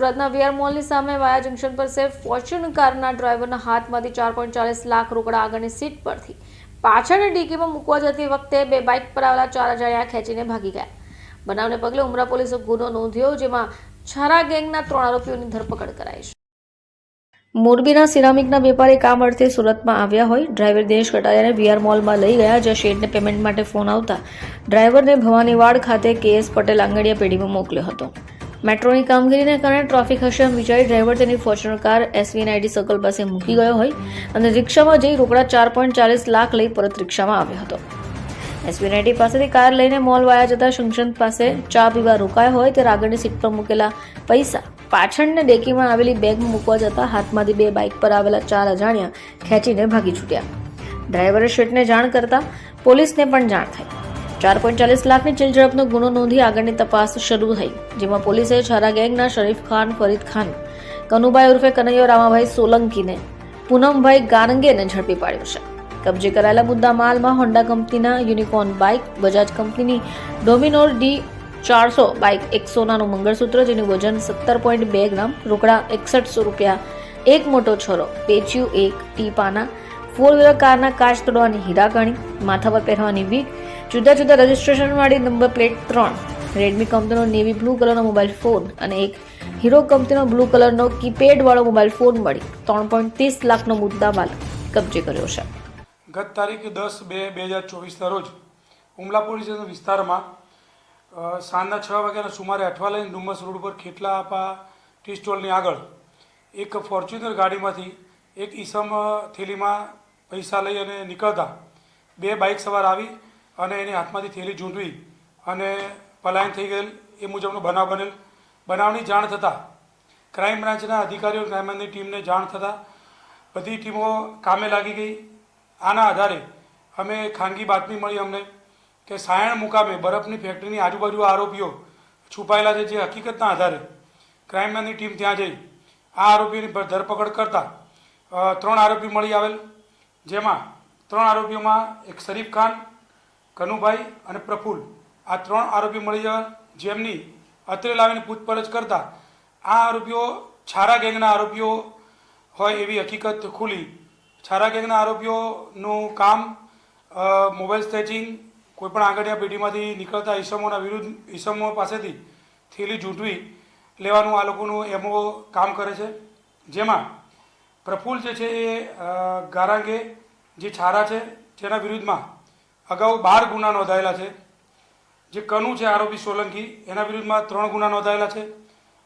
સુરતના વીઆર મોલની સામે વાયા જંકશન પર સેફ ફોર્ચ્યુન કારના ડ્રાઈવરના હાથમાંથી ચાર પોઈન્ટ ચાલીસ લાખ રોકડા આગળની સીટ પરથી પાછળની ડીકીમાં મૂકવા જતી વખતે બે બાઇક પર આવેલા ચાર અજાણ્યા ખેંચીને ભાગી ગયા. બનાવને પગલે ઉમરા પોલીસે ગુનો નોંધ્યો જેમાં છારા ગેંગના ત્રણ આરોપીઓની ધરપકડ કરાઈ છે. મોરબીના સિરામિકના વેપારી કામ અર્થે સુરતમાં આવ્યા હોય, ડ્રાઈવર દિનેશ કટારિયાને વીઆર મોલમાં લઈ ગયા, જ્યાં શેડને પેમેન્ટ માટે ફોન આવતા ડ્રાઈવરને ભવાનીવાડ ખાતે કેએસ પટેલ આંગણીયા પેઢીમાં મોકલ્યો હતો. મેટ્રોની કામગીરીને કારણે ટ્રાફિક હશે વિચારી ડ્રાઈવર તેની Fortuner car SVNIT circle પાસે મૂકી ગયો હોય અને રિક્ષામાં જઈ રોકડા ચાર પોઈન્ટ ચાલીસ લાખ લઈ પરત રિક્ષામાં આવ્યો હતો. એસવી નાઇટી પાસેથી કાર લઈને મોલ વાયા જતા શંકશન પાસે ચા પીવા રોકાયા હોય ત્યારે આગળની સીટ પર મૂકેલા પૈસા પાછળને ડેકીમાં આવેલી બેગમાં મૂકવા જતા હાથમાંથી બે બાઇક પર આવેલા ચાર અજાણ્યા ખેંચીને ભાગી છૂટ્યા. ડ્રાઈવરે શેઠને જાણ કરતા પોલીસને પણ જાણ થઈ. ચાર પોઈન્ટ ચાલીસ લાખની ચીલઝડપનો ગુનો નોંધી આગળની તપાસ શરૂ થઈ, જેમાં પોલીસે છારા ગેંગના શરીફ ખાન, ફરીદ ખાન, કનુભાઈ ઉર્ફે કનૈયો રામાભાઈ સોલંકીને, પૂનમભાઈ ગારંગેને ઝડપી પાડ્યો છે. કબજે કરાયેલા મુદ્દા માલમાં હોન્ડા કંપનીના યુનિકોર્ન બાઇક, બજાજ કંપનીની ડોમિનોર ડી ચારસો બાઇક એક સોનાનું મંગળસૂત્ર, જેનું વજન સત્તર પોઈન્ટ બે ગ્રામ, રોકડા એકસઠસો રૂપિયા, એક મોટો છોરો, પેચ્યું એક, ટીપાના ફોર વ્હીલર કારના કાચ તોડવાની હીરાકણી, માથા પર પહેરવાની વીગ જુદા જુદા રજિસ્ટ્રેશનવાળી નંબર પ્લેટ ત્રણ. રેડમી કંપનીનો નેવી બ્લુ કલરનો મોબાઈલ ફોન અને એક હીરો કંપનીનો બ્લુ કલરનો કીપેડવાળો મોબાઈલ ફોન મળી. ત્રણ પોઈન્ટ ત્રીસ લાખનો મુદ્દામાલ કબજે કર્યો છે. ગત તારીખ દસ બે બે હજાર ચોવીસના રોજ ઉમલા પોલીસ વિસ્તારમાં સાંજના છ વાગ્યાના સુમારે અઠવાલાઈન ડુમ્મસ રોડ ઉપર ખેટલા આપા ટી સ્ટોલની આગળ એક ફોર્ચ્યુનર ગાડીમાંથી એક ઈસમ થેલીમાં પૈસા લઈ અને નીકળતા બે બાઇક સવાર આવી અને એની હાથમાંથી થેલી ઝૂંટવી અને પલાયન થઈ ગયેલ એ મુજબનો બનાવ બનેલ. બનાવની જાણ થતાં ક્રાઇમ બ્રાન્ચના અધિકારીઓ ક્રાઇમ ટીમને જાણ થતાં બધી ટીમો કામે લાગી ગઈ. આના આધારે અમે ખાનગી બાતમી મળી અમને કે સાયણ મુકામે બરફની ફેક્ટરીની આજુબાજુ આરોપીઓ છુપાયેલા છે જે હકીકતના આધારે ક્રાઇમ બ્રાન્ચની ટીમ ત્યાં જઈ આ આરોપીઓની ધરપકડ કરતાં ત્રણ આરોપી મળી આવેલ, જેમાં ત્રણ આરોપીઓમાં એક શરીફ ખાન કનુભાઈ અને પ્રફુલ્લ આ ત્રણ આરોપી મળી જવા જેમની અત્રે લાવીને પૂછપરછ કરતા આ આરોપીઓ છારા ગેંગના આરોપીઓ હોય એવી હકીકત ખુલી. છારા ગેંગના આરોપીઓનું કામ મોબાઈલ સ્ટેચિંગ કોઈપણ આગળની પેઢીમાંથી નીકળતા ઈસમોના વિરુદ્ધ ઈસમો પાસેથી થેલી ઝૂંટવી લેવાનું આ લોકોનું એમો કામ કરે છે. જેમાં પ્રફુલ્લ જે છે એ ગારાંગે જે છારા છે, જેના વિરુદ્ધમાં અગાઉ બાર ગુના નોંધાયેલા છે. જે કનુ છે આરોપી સોલંકી એના વિરુદ્ધમાં ત્રણ ગુના નોંધાયેલા છે.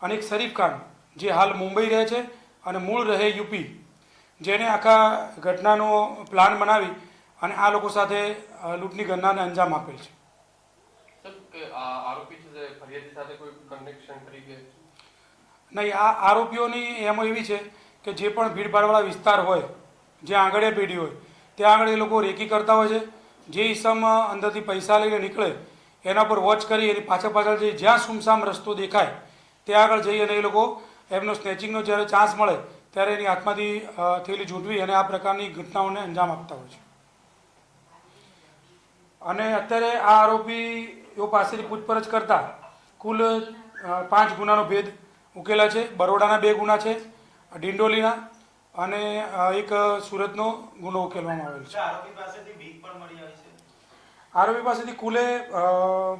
અને એક શરીફ ખાન જે હાલ મુંબઈ રહે છે અને મૂળ રહે યુપી. જેને આખા ઘટનાનો પ્લાન બનાવી અને આ લોકો સાથે લૂંટની ઘટનાને અંજામ આપેલ છે. નહીં આ આરોપીઓની એમ એવી છે કે જે પણ ભીડભાડવાળા વિસ્તાર હોય જ્યાં આંગળીયા પેઢી હોય ત્યાં આગળ એ લોકો રેકી કરતા હોય છે. જે હિસ્સામાં અંદરથી પૈસા લઈને નીકળે, એના પર વોચ કરી, એની પાછળ પાછળ જઈ જ્યાં સુમસામ રસ્તો દેખાય, ત્યાં આગળ જઈ અને એ લોકો એમનો સ્નેચિંગનો જ્યારે ચાન્સ મળે, ત્યારે એની હાથમાંથી થયેલી ઝૂંટવી અને આ પ્રકારની ઘટનાઓને અંજામ આપતા હોય છે. અને અત્યારે આ આરોપીઓ પાસેથી પૂછપરછ કરતા કુલ પાંચ ગુનાનો ભેદ ઉકેલા છે. બરોડાના બે ગુના છે, ડિંડોલીના અને એક સુરતનો ગુનો ઉકેલવામાં આવેલ છે. આરોપી પાસેથી આવી કુલે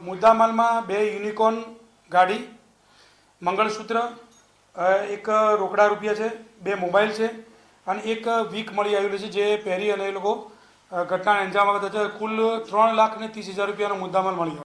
મુદ્દામાલમાં બે યુનિકોર્ન ગાડી મંગળસૂત્ર એક રોકડા રૂપિયા છે બે મોબાઈલ છે અને એક વીક મળી આવેલું છે જે પહેરી અને એ લોકો ઘટનાને અંજામ આપતા છે કુલ ત્રણ લાખ ને ત્રીસ હજાર રૂપિયાનો મુદ્દામાલ મળી